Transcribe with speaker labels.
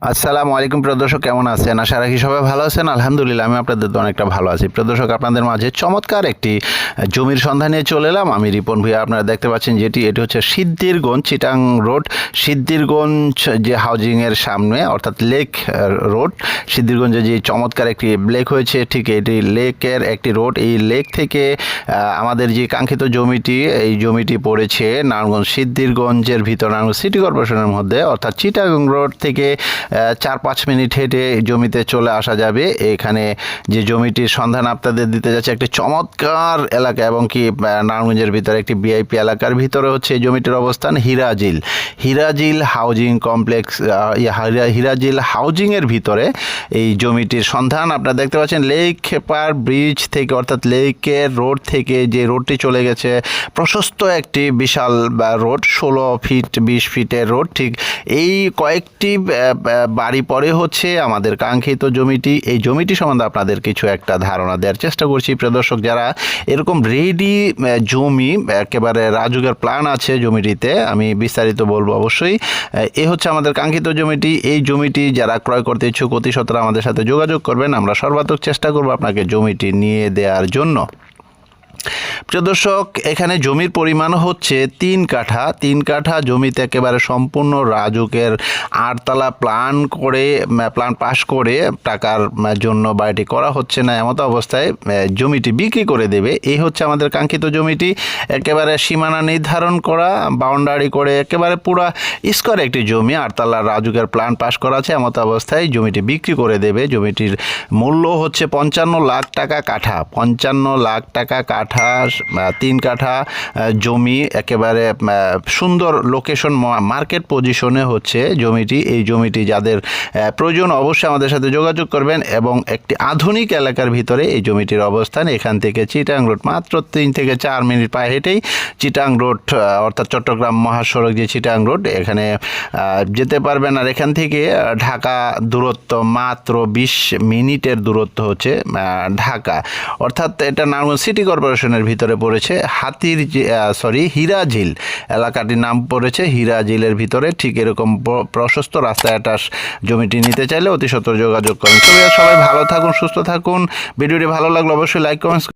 Speaker 1: আসসালামু আলাইকুম প্রদর্শক, কেমন আছেন? আশা রাখি সবাই ভালো আছেন। আলহামদুলিল্লাহ, আমি আপনাদের অনেকটা ভালো আছি। প্রদর্শক, আপনাদের মাঝে চমৎকার একটি জমির সন্ধান নিয়ে চলে এলাম। আমি রিপন ভুইয়া, আপনারা দেখতে পাচ্ছেন যেটি, এটি হচ্ছে সিদ্ধিরগঞ্জ চিটাং রোড। সিদ্ধিরগঞ্জ যে হাউজিংয়ের সামনে, অর্থাৎ লেক রোড, সিদ্ধিরগঞ্জে যে চমৎকার একটি লেক হয়েছে, ঠিক এটি লেকের একটি রোড। এই লেক থেকে আমাদের যে কাঙ্ক্ষিত জমিটি, এই জমিটি পড়েছে নারায়ণগঞ্জ সিদ্ধিরগঞ্জের ভিতর, নারায়ণগঞ্জ সিটি কর্পোরেশনের মধ্যে, অর্থাৎ চিটাগং রোড থেকে চার পাঁচ মিনিট হেঁটে জমিতে চলে আসা যাবে। এখানে যে জমিটির সন্ধান আপনাদের দিতে যাচ্ছে একটি চমৎকার এলাকা এবং কি নারায়ণগঞ্জের ভিতরে একটি বিআইপি এলাকার ভিতরে হচ্ছে এই জমিটির অবস্থান হিরাজিল। হিরাজিল হাউজিং কমপ্লেক্স হিরাজিল হাউজিংয়ের ভিতরে এই জমিটির সন্ধান আপনারা দেখতে পাচ্ছেন। লেক খেপার ব্রিজ থেকে, অর্থাৎ লেকের রোড থেকে যে রোডটি চলে গেছে, প্রশস্ত একটি বিশাল রোড ষোলো ফিট, বিশ ফিটের রোড ঠিক এই কয়েকটি বাড়ি পরে হচ্ছে আমাদের কাঙ্ক্ষিত জমিটি। এই জমিটি সম্বন্ধে আপনাদের কিছু একটা ধারণা দেওয়ার চেষ্টা করছি। প্রদর্শক যারা এরকম রেডি জমি, একেবারে রাজুকের প্ল্যান আছে জমিটিতে, আমি বিস্তারিত বলব অবশ্যই। এ হচ্ছে আমাদের কাঙ্ক্ষিত জমিটি। এই জমিটি যারা ক্রয় করতে ইচ্ছুক অতি সত্ত্বর আমাদের সাথে যোগাযোগ করবেন। আমরা সর্বাত্মক চেষ্টা করব আপনাকে জমিটি নিয়ে দেওয়ার জন্য। প্রিয় দর্শক, এখানে জমির পরিমাণ হচ্ছে তিন কাঠা। তিন কাঠা জমিতে একেবারে সম্পূর্ণ রাজুকের আটতলা প্ল্যান করে প্ল্যান পাস করে টাকার জন্য বাড়িটি করা হচ্ছে না এমত অবস্থায় জমিটি বিক্রি করে দেবে। এই হচ্ছে আমাদের কাঙ্ক্ষিত জমিটি। একেবারে সীমানা নির্ধারণ করা বাউন্ডারি করে একেবারে পুরা স্কোয়ার একটি জমি আটতলা রাজুকের প্ল্যান পাস করা আছে এমত অবস্থায় জমিটি বিক্রি করে দেবে। জমিটির মূল্য হচ্ছে পঞ্চান্ন লাখ টাকা কাঠা। পঞ্চান্ন লাখ টাকা কাঠা আহ, তিন কাঠা জমি একেবারে সুন্দর লোকেশন মার্কেট পজিশনে হচ্ছে জমিটি। এই জমিটি যাদের প্রয়োজন অবশ্যই আমাদের সাথে যোগাযোগ করবেন এবং একটি আধুনিক এলাকার ভিতরে এই জমিটির অবস্থান। এখান থেকে চিটাং রোড মাত্র তিন থেকে চার মিনিট পায়ে হেঁটেই চিটাং রোড অর্থাৎ চট্টগ্রাম মহাসড়ক যে চিটাং রোড এখানে যেতে পারবেন। আর এখান থেকে ঢাকা দূরত্ব মাত্র বিশ মিনিটের দূরত্ব হচ্ছে ঢাকা। অর্থাৎ এটা নারায়ণগঞ্জ সিটি কর্পোরেশনের ভিতরে পড়েছে হাতির সরি হীরা ঝিল। এলাকাটির নাম পড়েছে হীরা ঝিলের ভিতরে। ঠিক এরকম প্রশস্ত রাস্তায় আটাশ জমিটি নিতে চাইলে অতি সত্য যোগাযোগ করেন। সবাই ভালো থাকুন, সুস্থ থাকুন। ভিডিওটি ভালো লাগলে অবশ্যই লাইক কমেন্টস